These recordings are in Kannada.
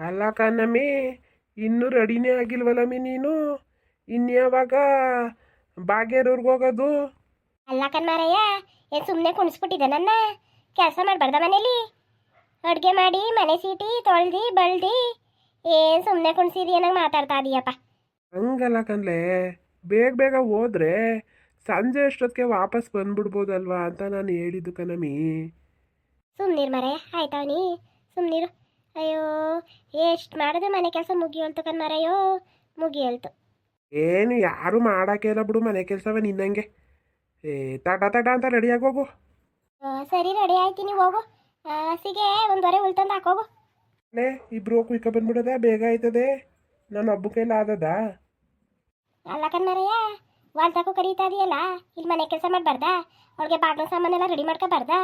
ಅಲ್ಲ ಕಣ್ಣಮ್ಮಿ ಇನ್ನೂ ರೆಡಿನೇ ಆಗಿಲ್ವಲ್ಲಮ್ಮಿ ನೀನು? ಇನ್ಯಾವಾಗ ಬಾಗೇರೂರ್ಗೆ ಹೋಗೋದು? ಅಲ್ಲ ಕಣ್ಮಾರಯ್ಯ ಏನು ಸುಮ್ಮನೆ ಕುಣಿಸ್ಬಿಟ್ಟಿದೆ ನನ್ನ. ಕೆಲಸ ಮಾಡಬಾರ್ದ ಮನೇಲಿ? ಅಡುಗೆ ಮಾಡಿ ಮನೆ ಸೀಟಿ ತೊಳ್ದು ಬಳ್ದಿ. ಏನು ಸುಮ್ಮನೆ ಕುಣಿಸಿದಿ ಏನಾಗ ಮಾತಾಡ್ತಾ ಇದೀಯಪ್ಪ. ಹಂಗಲ್ಲ ಕನ್ಲೆ ಬೇಗ ಬೇಗ ಹೋದ್ರೆ ಸಂಜೆ ಅಷ್ಟೊತ್ತಿಗೆ ವಾಪಸ್ ಬಂದ್ಬಿಡ್ಬೋದಲ್ವಾ ಅಂತ ನಾನು ಹೇಳಿದ್ದು ಕಣಮಿ. ಸುಮ್ಮನಿರು ಆಯ್ತಾ ಆಯ್ತಾವನಿ ಸುಮ್ಮನಿರು ಅಯ್ಯೋ ಎಷ್ಟು ಮಾಡಿದ್ರೆ ಮನೆ ಕೆಲಸ ಮುಗಿಯೋಲ್ತು ಕಣ್ಮಾರಯ್ಯೋ ಮುಗಿಯೋಲ್ತು ಏನು ಯಾರು ಮಾಡೋಕೆ ಇಲ್ಲ ಬಿಡು ಮನೆ ಕೆಲಸವ ನಿನ್ನಂಗೆ. ಏ ತಡ ತಡ ಅಂತ ರೆಡಿಯಾಗಿ ಹೋಗು. ಆ, ಸರಿ ರೆಡಿ ಆಯ್ತೀನಿ ಹೋಗು. ಆ, ಹಸಿಗೆ ಒಂದುವರೆ ಉಳ್ತಂದು ಹಾಕೋಗು ಲೇ ಇಬ್ರು ಕುಯ್ಕ ಬಂದ್ಬಿಡದ? ಬೇಗ ಆಯ್ತದೆ. ನನ್ನ ಹಬ್ಬ ಕೈಲ ಆದದ? ಅಲ್ಲ ಕಣ್ಮರಯ್ಯ ವಾಲ್ತಾಕು ಕಡಿತಾ ಇದೆಯಲ್ಲ? ಇಲ್ಲಿ ಮನೆ ಕೆಲಸ ಮಾಡಬಾರ್ದ? ಅವಳಿಗೆ ಬಾಗಿಲು ಸಾಮಾನೆಲ್ಲ ರೆಡಿ ಮಾಡ್ಕೋಬಾರ್ದಾ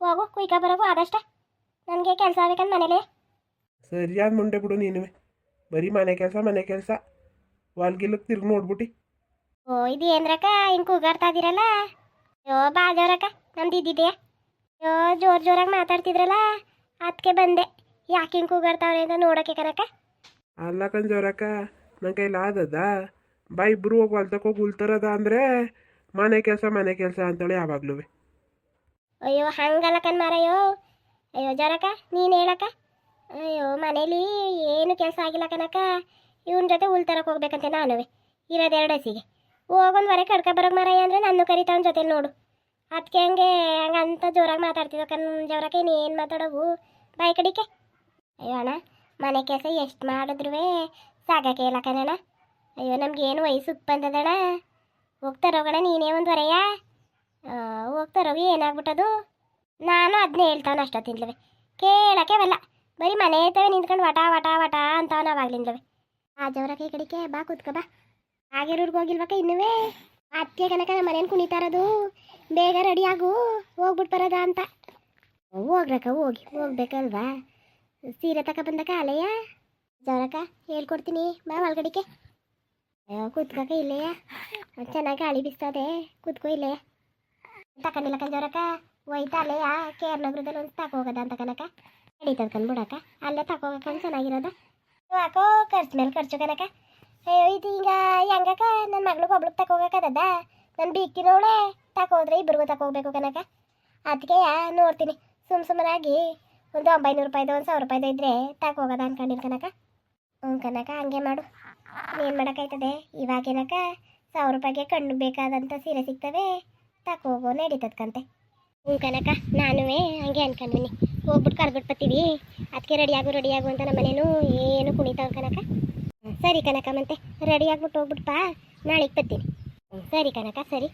ಹೋಗು ಕುಯ್ಕ ಬರೋಗು ಆದಷ್ಟ. ನನಗೆ ಕೆಲಸ ಆಗಬೇಕಂದ್ ಮನೇಲಿ. ಸರಿಯಾದ ಮುಂಡೆ ಬಿಡು ನೀನುವೆ ಬರೀ ಮನೆ ಕೆಲಸ ಮನೆ ಕೆಲಸ. ವಾಲ್ಗಿಲ್ಲಕ್ಕೆ ತಿರ್ಗಿ ನೋಡ್ಬಿಟ್ಟು ಓ ಇದು ಏನ್ರಕ್ಕ? ಹಿಂಗೆ ಕೂಗಾಡ್ತಾ ಇದೀರಲ್ಲ? ಅಯ್ಯೋ ಬಾ ಜೋರಕ್ಕ ನಮ್ದು ಇದ್ದಿದೆಯಾ ಅಯ್ಯೋ ಜೋರು ಜೋರಾಗಿ ಮಾತಾಡ್ತಿದ್ರಲ್ಲ? ಅದಕ್ಕೆ ಬಂದೆ. ಯಾಕೆ ಹಿಂಗೆ ಕೂಗಾಡ್ತಾವ್ರೆ ಅಂತ ನೋಡಕ್ಕೆ ಕನಕ ಅಲ್ಲ ಕಂಜೋರಕ್ಕ ನನ್ನ ಕೈಲಿ ಆದದ? ಬಾ ಇಬ್ರು ಹೋಗಿ ಹೊಲ್ತಕ್ಕೆ ಹೋಗಿ ಉಳ್ತಾರದ ಅಂದರೆ ಮನೆ ಕೆಲಸ ಮನೆ ಕೆಲಸ ಅಂತೇಳಿ ಯಾವಾಗ್ಲೂ ಅಯ್ಯೋ ಹಂಗಲ್ಲ ಕಣ್ಮಾರಯ್ಯೋ ಅಯ್ಯೋ ಜೋರಕ್ಕ ನೀನು ಹೇಳಕ್ಕ? ಅಯ್ಯೋ, ಮನೇಲಿ ಏನು ಕೆಲಸ ಆಗಿಲ್ಲ ಕನಕ ಇವನ ಜೊತೆ ಉಲ್ತರಕ್ಕೆ ಹೋಗ್ಬೇಕಂತೆ ನಾನುವೆ. ಇರೋದೆರಡು ಹಸಿಗೆ. ಹೋಗೊಂದು ವರೆ ಕಡ್ಕ ಬರೋಕೆ ಮಾರಾಯ ಅಂದರೆ ನನ್ನ ಕರಿತಾವನ ಜೊತೆ ನೋಡು. ಅದಕ್ಕೆ ಹಂಗೆ ಹಂಗಂತ ಜೋರಾಗಿ ಮಾತಾಡ್ತಿದ್ದ ಕಣ್ ಜೋರಕ್ಕೆ ಏನು ಮಾತಾಡೋವು? ಬಾಯ್ ಕಡಿಕೆ. ಅಯ್ಯೋ ಅಣ್ಣ, ಮನೆ ಕೆಲಸ ಎಷ್ಟು ಮಾಡಿದ್ರು ಸಾಗಕ್ಕೆ ಇಲ್ಲ ಕಣಣ್ಣ. ಅಯ್ಯೋ ಏನು ವಯಸ್ಸು ಬಂದದಣ್ಣ. ಹೋಗ್ತಾರೋಗಣ ನೀನೇ ಒಂದು ವರೆಯ ಹೋಗ್ತಾರೋಗಿ ಏನಾಗ್ಬಿಟ್ಟದು? ನಾನು ಅದನ್ನೇ ಹೇಳ್ತಾವನ ಅಷ್ಟೊತ್ತಿಂದ್ಲವೆ. ಕೇಳೋಕ್ಕೆ ಬಲ್ಲ. ಬರೀ ಮನೆ ಐತವೆ ನಿಂತ್ಕೊಂಡು ವಟ ವಟ ವಟ ಅಂತಾವ ನಾವಾಗ್ಲಿಂದ್ಲವೆ ಆ ಜವರ ಕೈ ಕಡಿಕೆ ಬಾ, ಕೂತ್ಕೊ, ಬಾ. ಆಗಿರೋರ್ಗೆ ಹೋಗಿಲ್ವಕ್ಕ ಇನ್ನುವೇ? ಅತ್ತೆ ಕನಕ ನಮ್ಮ ಮನೇನು ಕುಣಿತಾ ಇರೋದು? ಬೇಗ ರೆಡಿ ಆಗು ಹೋಗ್ಬಿಟ್ಟು ಬರೋದ ಅಂತ. ಹೋಗ್ರಕ್ಕ, ಹೋಗಿ, ಹೋಗ್ಬೇಕಲ್ವಾ? ಸೀರೆ ತಕ ಬಂದಕ ಅಲೆಯ? ಜವರಕ್ಕ ಹೇಳ್ಕೊಡ್ತೀನಿ, ಬಾ ಒಳಗಡಿಕೆ ಅಯ್ಯೋ ಕೂತ್ಕಕ ಇಲ್ಲೆಯ? ಚೆನ್ನಾಗಿ ಗಾಳಿ ಬಿಸ್ತದೆ, ಕೂತ್ಕೋ ಇಲ್ಲೇ ತಕೊಂಡಿಲ್ಲಕ್ಕ ಜವರಕ್ಕ ಒಯ್ತಾ ಅಲೆಯ? ಕೆ ಆರ್ ನಗರದಲ್ಲಿ ಒಂದು ತಕ ಹೋಗೋದ ಅಂತ ಕನಕ ನಡೀತದ ಕಂದ್ಬಿಡಕ್ಕ ಅಲ್ಲೇ ತಕೋಬೇಕಂತ ಚೆನ್ನಾಗಿರೋದ? ಯಾಕೋ ಖರ್ಚು ಮೇಲೆ ಖರ್ಚು ಕನಕ ಅಯ್ಯೋ, ಇದು ಹಿಂಗ, ಹೆಂಗಕ್ಕ? ನನ್ನ ಮಗ್ಳಿಗೆ ಒಬ್ಳಿಗೆ ತಕೋಬೇಕದ ನನ್ನ ಬಿಕ್ಕಿನವಳೆ ತಕೋದ್ರೆ ಇಬ್ಬರಿಗೂ ತಕೋಬೇಕು ಕನಕ ಅದಕ್ಕೆ ನೋಡ್ತೀನಿ. ಸುಮ್ ಸುಮ್ಮನಾಗಿ ಒಂದು ಒಂಬೈನೂರು ರೂಪಾಯಿದು, ಒಂದು ಸಾವಿರ ರೂಪಾಯಿದು ಇದ್ರೆ ತಕೋಗೋದ ಅನ್ಕೊಂಡಿರ್ ಕನಕ ಹ್ಞೂ ಕನಕ ಹಂಗೆ ಮಾಡು. ಏನು ಮಾಡೋಕ್ಕಾಯ್ತದೆ? ಇವಾಗೇನಕ ಸಾವಿರ ರೂಪಾಯಿಗೆ ಕಣ್ಣು ಬೇಕಾದಂಥ ಸೀರೆ ಸಿಗ್ತವೆ. ತಕೋಗೋ ನಡೀತದ್ಕಂತೆ ಹ್ಞೂ ಕನಕ, ನಾನುವೇ ಹಂಗೆ ಅನ್ಕೊಂಡಿನಿ ಹೋಗ್ಬಿಟ್ಟು ಕರ್ಬಿಟ್ಟು ಬರ್ತೀವಿ. ಅದಕ್ಕೆ ರೆಡಿಯಾಗು ರೆಡಿಯಾಗು ಅಂತ ನಮ್ಮ ಮನೇನು ಏನು ಕುಣಿತಾವ ಕನಕ? ಸರಿ ಕನಕ ಮತ್ತೆ ರೆಡಿ ಆಗ್ಬಿಟ್ಟು ನಾಳೆಗೆ ಬರ್ತೀನಿ. ಸರಿ ಕನಕ, ಸರಿ.